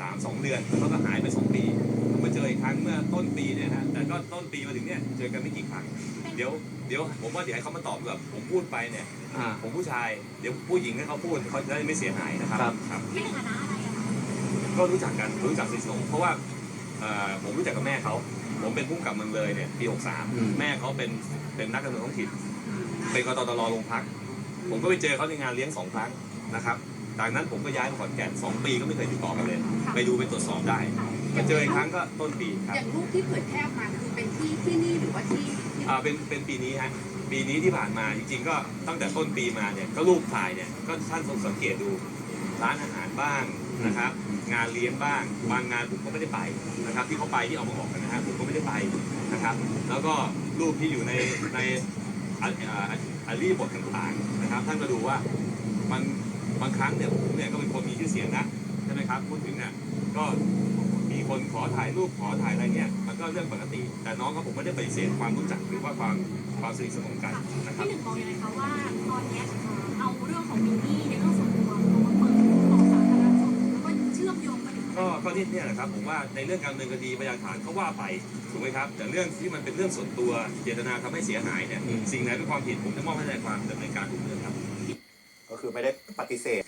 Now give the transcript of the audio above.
สามสองเดือนแล้วก็หายไปสองปีมาเจออีกครั้งเมื่อต้นปีเนี่ยฮะแต่ก็ต้นปีมาถึงเนี่ยเจอกันไม่กี่ครั้งเดี๋ยวเดี๋ยวผมว่าเดี๋ยวให้เขามาตอบดีกว่าผมพูดไปเนี่ยอ่า ผมผู้ชายเดี๋ยวผู้หญิงให้เขาพูดเขาจะได้ไม่เสียหายนะครับครับ ครับที่ในฐานะอะไรอะคะก็รู้จักกันรู้จักสนิทสนมเพราะว่าเอ่อผมรู้จักกับแม่เขา ผมเป็นผู้กำกับเมืองเลยเนี่ยปี อืม 63 แม่เขาเป็นเป็นนักการเมืองท้องถิ่นเป็นกตตรโรงพัก ผมก็ไปเจอเขาในงานเลี้ยงสองครั้งนะครับ จากนั้นผมก็ย้ายมาขอนแก่นสองปีก็ไม่เคยติดต่อกันเลย ไปดูไปตรวจสอบได้มาเจออีกครั้งก็ต้นปีครับอย่างรูปที่เผยแพร่ออกมาคือเป็นที่ที่นี่หรือว่าที่ที่อ่าเป็นเป็นปีนี้ฮะปีนี้ที่ผ่านมาจริงๆ ก็ตั้งแต่ต้นปีมาเนี่ยก็รูปถ่ายเนี่ยก็ท่านทรงสังเกตดูร้านอาหารบ้างนะครับ งานเลี้ยงบ้างบางงานผมก็ไม่ได้ไปนะครับ ที่เขาไปที่เอามาออกกันนะฮะผมก็ไม่ได้ไปนะครับ แล้วก็รูปที่อยู่ในในอาอ่าอารีบทต่างๆนะครับ ท่านก็ดูว่ามัน บางครั้งเนี่ยผมเนี่ยก็เป็นคนมีชื่อเสียงนะใช่ไหมครับพูดถึงเนี่ยก็มีคนขอถ่ายรูปขอถ่ายอะไรเนี่ยมันก็เรื่องปกติ แต่น้องก็ผมไม่ได้ปฏิเสธความรู้จักหรือว่าความความสนิทสนมกันนะครับพี่หนึ่งมองยังไงคะว่าตอนเนี้ยเอ่อเอาเรื่องของมินนี่ในเรื่องส่วนตัวเอามาเปิดต่อสาธารณชนแล้วก็เชื่อมโยงมาถึงก็ก็ที่เนี่ยแหละครับผมว่าในเรื่องการดำเนินคดีพยานฐานเขาว่าไปถูกไหมครับ แต่เรื่องที่มันเป็นเรื่องส่วนตัวเจตนาทำให้เสียหายเนี่ยอืมสิ่งไหนเป็นความผิดผมจะมอบให้ทนายความดำเนินการทุกเรื่องครับ ก็คือไม่ได้ปฏิเสธ